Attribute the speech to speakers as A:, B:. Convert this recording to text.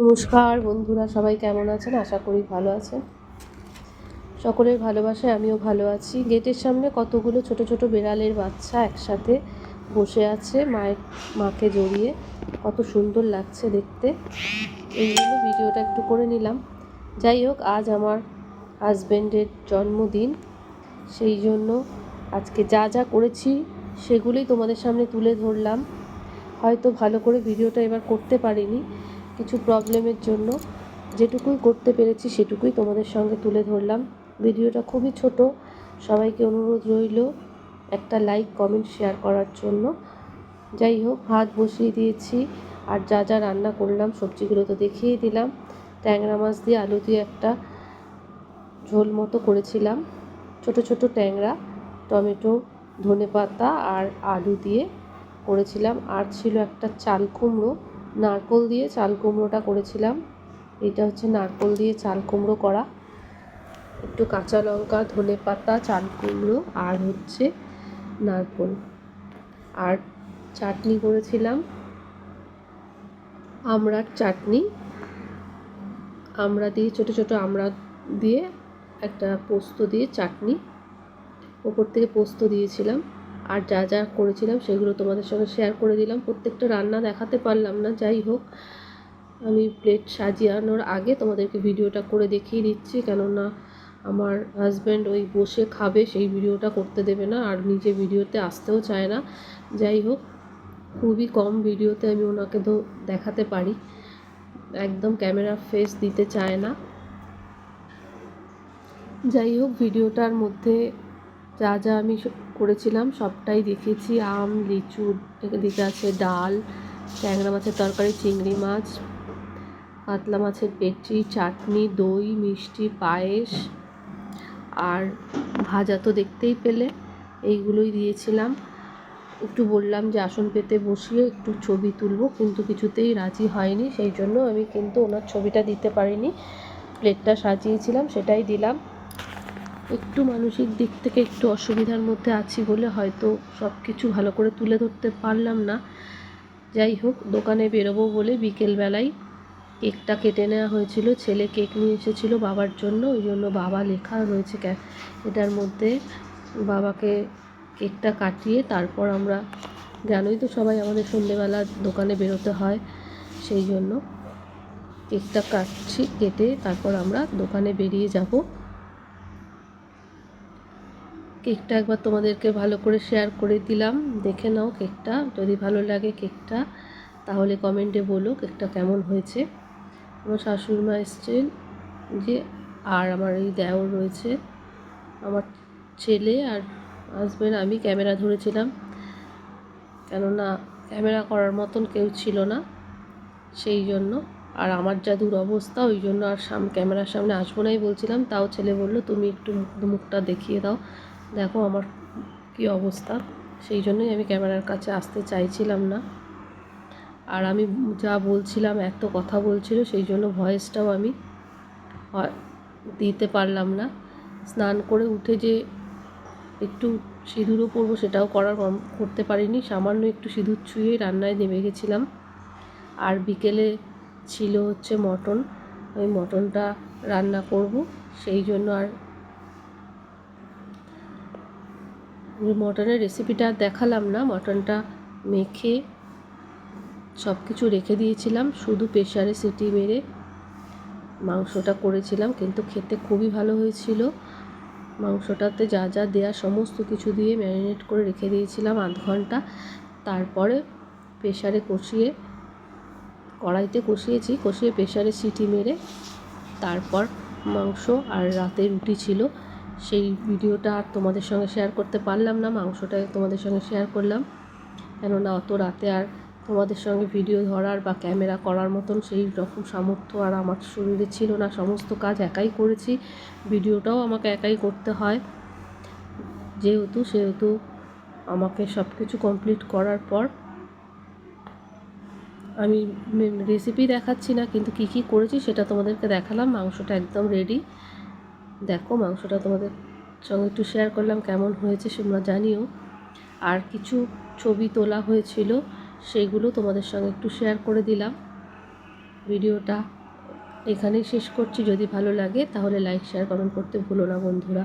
A: নমস্কার বন্ধুরা, সবাই কেমন আছেন? আশা করি ভালো আছেন। সকলের ভালোবাসায় আমিও ভালো আছি। গেটের সামনে কতগুলো ছোট ছোট বেড়ালের বাচ্চা একসাথে বসে আছে মায়ের, মাকে জড়িয়ে। কত সুন্দর লাগছে দেখতে। এই জন্য ভিডিওটা একটু করে নিলাম। যাই হোক, আজ আমার হাজব্যান্ডের জন্মদিন। সেই জন্য আজকে যা যা করেছি সেগুলোই তোমাদের সামনে তুলে ধরলাম। হয়তো ভালো করে ভিডিওটা এবার করতে পারিনি। কিছু প্রবলেমের জন্য যেটুকুই করতে পেরেছি সেটুকুই তোমাদের সঙ্গে তুলে ধরলাম। ভিডিওটা খুবই ছোট। সবাইকে অনুরোধ রইল একটা লাইক কমেন্ট শেয়ার করার জন্য। যাই হোক, ভাত বসিয়ে দিয়েছি। আর যা যা রান্না করলাম, সবজিগুলো তো দেখিয়ে দিলাম। ট্যাংরা মাছ দিয়ে আলু দিয়ে একটা ঝোল মতো করেছিলাম। ছোট ছোট ট্যাংরা, টমেটো ধনে পাতা আর আলু দিয়ে করেছিলাম। আর ছিল একটা চাল কুমড়ো। নারকোল দিয়ে চাল কুমড়োটা করেছিলাম। এটা হচ্ছে নারকোল দিয়ে চাল কুমড়ো করা। একটু কাঁচা লঙ্কা, ধনে পাতা, চাল কুমড়ো আর হচ্ছে নারকোল। আর চাটনি করেছিলাম। আমড়ার চাটনি। আমড়া দিয়ে, ছোটো ছোটো আমড়া দিয়ে একটা পোস্ত দিয়ে চাটনি। ওপর থেকে পোস্ত দিয়েছিলাম। আর যা যা করেছিলাম সেগুলো তোমাদের সঙ্গে শেয়ার করে দিলাম। প্রত্যেকটা রান্না দেখাতে পারলাম না, যাই হোক। আমি প্লেট সাজিয়ানোর আগে তোমাদেরকে ভিডিওটা করে দেখিয়ে দিচ্ছি, কেননা আমার হাজব্যান্ড ওই বসে খাবে, সেই ভিডিওটা করতে দেবে না আর নিজে ভিডিওতে আসতেও চায় না। যাই হোক, খুবই কম ভিডিওতে আমি ওনাকে তো দেখাতে পারি। একদম ক্যামেরা ফেস দিতে চায় না। যাই হোক, ভিডিওটার মধ্যে যা যা আমি করেছিলাম, সবটাই দেখেছি। আম, লিচু, এদিকে আছে ডাল, ট্যাংরা মাছের তরকারি, চিংড়ি মাছ কাতলা মাছের পেটি, চাটনি, দই, মিষ্টি, পায়েস, আর ভাজা তো দেখতেই পেলে, এইগুলোই দিয়েছিলাম। একটু বললাম যে আসন পেতে বসিয়ে একটু ছবি তুলবো, কিন্তু কিছুতেই রাজি হয়নি, সেই জন্য আমি কিন্তু ওনার ছবিটা দিতে পারিনি। প্লেটটা সাজিয়েছিলাম, সেটাই দিলাম। একটু মানসিক দিক থেকে একটু অসুবিধার মধ্যে আছি বলে হয়তো সব কিছু ভালো করে তুলে ধরতে পারলাম না। যাই হোক, দোকানে বেরোবো বলে বিকেলবেলায় কেকটা কেটে নেওয়া হয়েছিল। ছেলে কেক নিয়ে এসেছিল বাবার জন্য, ওই জন্য বাবা লেখা রয়েছে এটার মধ্যে বাবাকে কেকটা কাটিয়ে তারপর আমরা জানোই তো সবাই আমাদের সন্ধেবেলা দোকানে বেরোতে হয়, সেই জন্য কেকটা কাটছি, কেটে তারপর আমরা দোকানে বেরিয়ে যাব। কেকটা একবার তোমাদেরকে ভালো করে শেয়ার করে দিলাম। দেখে নাও কেকটা, যদি ভালো লাগে কেকটা, তাহলে কমেন্টে বলো কেকটা কেমন হয়েছে। আমার শাশুড়ি মা এসছেন যে, আর আমার এই দেওর রয়েছে। আমার ছেলে আর হাজব্যান্ড আমি ক্যামেরা ধরেছিলাম। কেননা ক্যামেরা করার মতন কেউ ছিল না, সেই জন্য। আর আমার যা অবস্থা ওই জন্য আর সাম ক্যামেরার সামনে আসব নাই বলছিলাম। তাও ছেলে বলল, তুমি একটু মুখটা দেখিয়ে দাও। দেখো আমার কি অবস্থা। সেই জন্যই আমি ক্যামেরার কাছে আসতে চাইছিলাম না। আর আমি যা বলছিলাম, এত কথা বলছিল, সেই জন্য ভয়েসটাও আমি দিতে পারলাম না। স্নান করে উঠে যে একটু সিঁদুরও পরবো সেটাও করার করতে পারিনি। সামান্য একটু সিঁদুর ছুঁয়ে রান্নায় নেমে গেছিলাম। আর বিকেলে ছিল হচ্ছে মটন। আমি মটনটা রান্না করব, সেই জন্য আর মটনের রেসিপিটা দেখালাম না মটনটা মেখে সব কিছু রেখে দিয়েছিলাম, শুধু প্রেশারে সিটি মেরে মাংসটা করেছিলাম, কিন্তু খেতে খুবই ভালো হয়েছিল। মাংসটাতে যা যা দেয়া সমস্ত কিছু দিয়ে ম্যারিনেট করে রেখে দিয়েছিলাম আধ ঘণ্টা। তারপরে প্রেশারে কষিয়ে, কড়াইতে কষিয়েছি, কষিয়ে প্রেশারে সিটি মেরে তারপর মাংস আর রাতে রুটি ছিল। সেই ভিডিওটা আর তোমাদের সঙ্গে শেয়ার করতে পারলাম না মাংসটা তোমাদের সঙ্গে শেয়ার করলাম। কেননা অত রাতে আর তোমাদের সঙ্গে ভিডিও ধরার বা ক্যামেরা করার মতন সেই রকম সামর্থ্য আর আমার শরীরে ছিল না। সমস্ত কাজ একাই করেছি, ভিডিওটাও আমাকে একাই করতে হয়। যেহেতু, সেহেতু আমাকে সব কিছু কমপ্লিট করার পর আমি রেসিপি দেখাচ্ছি না, কিন্তু কী কী করেছি সেটা তোমাদেরকে দেখালাম। মাংসটা একদম রেডি দেখো মাংসটা তোমাদের সঙ্গে একটু শেয়ার করলাম কেমন হয়েছে তোমরা জানিও। আর কিছু ছবি তোলা হয়েছিল, সেগুলো তোমাদের সঙ্গে একটু শেয়ার করে দিলাম। ভিডিওটা এখানেই শেষ করছি। যদি ভালো লাগে তাহলে লাইক শেয়ার কমেন্ট করতে ভুলো না বন্ধুরা।